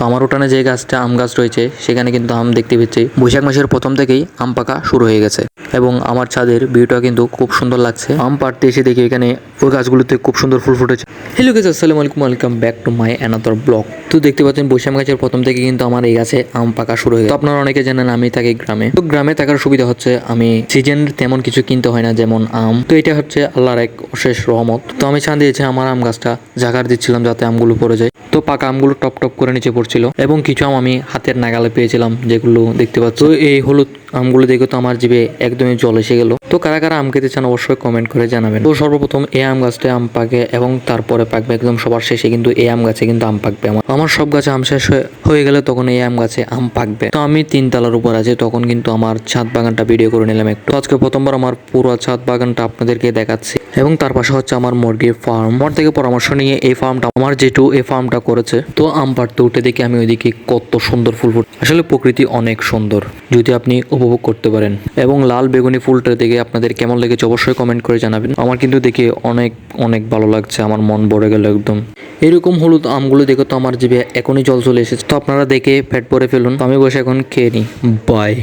তো আমার উঠানে যে গাছটা আম গাছ রয়েছে, সেখানে কিন্তু আম দেখতে পেয়েছি। বৈশাখ মাসের প্রথম থেকেই আম পাকা শুরু হয়ে গেছে। এবং আমার ছাদের ভিউটা কিন্তু খুব সুন্দর লাগছে। আম পাড়তে এসে দেখি এখানে ওই গাছগুলোতে খুব সুন্দর ফুল ফুটেছে। হ্যালো গেছে আসসালামু আলাইকুম welcome back to my another blog তো দেখতে পাচ্ছেন বৈশাখ গাছের প্রথম থেকে কিন্তু আমার এই গাছে আম পাকা শুরু হয়ে গেছে। তো আপনারা অনেকে জানেন আমি থাকি গ্রামে। তো গ্রামে থাকার সুবিধা হচ্ছে আমি সিজন তেমন কিছু কিনতে হয় না, যেমন আম। তো এটা হচ্ছে আল্লাহর এক অশেষ রহমত। তো আমি চান দিয়েছি, আমার আম গাছটা জাগার দিচ্ছিলাম যাতে আমগুলো পড়ে যায়। তো পাকা আমগুলো টপ টপ করে নিচে পড়ছিল এবং কিছু আম আমি হাতের নাগালে পেয়েছিলাম, যেগুলো দেখতে পাচ্ছ এই হলুদ আমগুলো দেখে তো আমার জীবে জিভে একদমই জল এসে গেল। তো কারা কারা আম খেতে চান অবশ্যই কমেন্ট করে জানাবেন। তো সর্বপ্রথম এই আম গাছটা আম পাকে এবং তারপরে পাকবে একদম সবার শেষে কিন্তু এই আম গাছে কিন্তু আম পাকবে। আমার আমার সব গাছে আম শেষ হয়ে- গেলে তখন এই আম গাছে আম পাকবে। তো আমি তিন তলার উপর আছে, তখন কিন্তু আমার ছাদ বাগানটা ভিডিও করে নিলাম একটু। আজকে প্রথমবার আমার পুরো ছাদ বাগানটা আপনাদেরকে দেখাচ্ছি। এবং তার পাশে হচ্ছে আমার মুরগির ফার্ম আমার থেকে পরামর্শ নিয়ে এই ফার্মটা আমার জেঠু এই ফার্মটা করেছে। তো আম পাড়তে উঠে দেখি আমি ওইদিকে কত সুন্দর ফুল ফুট আসলে প্রকৃতি অনেক সুন্দর, যদি আপনি উপভোগ করতে পারেন। এবং লাল বেগুনি ফুলটা দেখে আপনাদের কেমন লেগেছে অবশ্যই কমেন্ট করে জানাবেন। আমার কিন্তু দেখে অনেক অনেক ভালো লাগছে, আমার মন ভরে গেল একদম। এরকম হলুদ আমগুলো দেখে তো আমার জিভে এখনই জল চলে এসেছে। তো আপনারা দেখে পেট ভরে ফেলুন। আমি বসে এখন খেয়ে নিই। বাই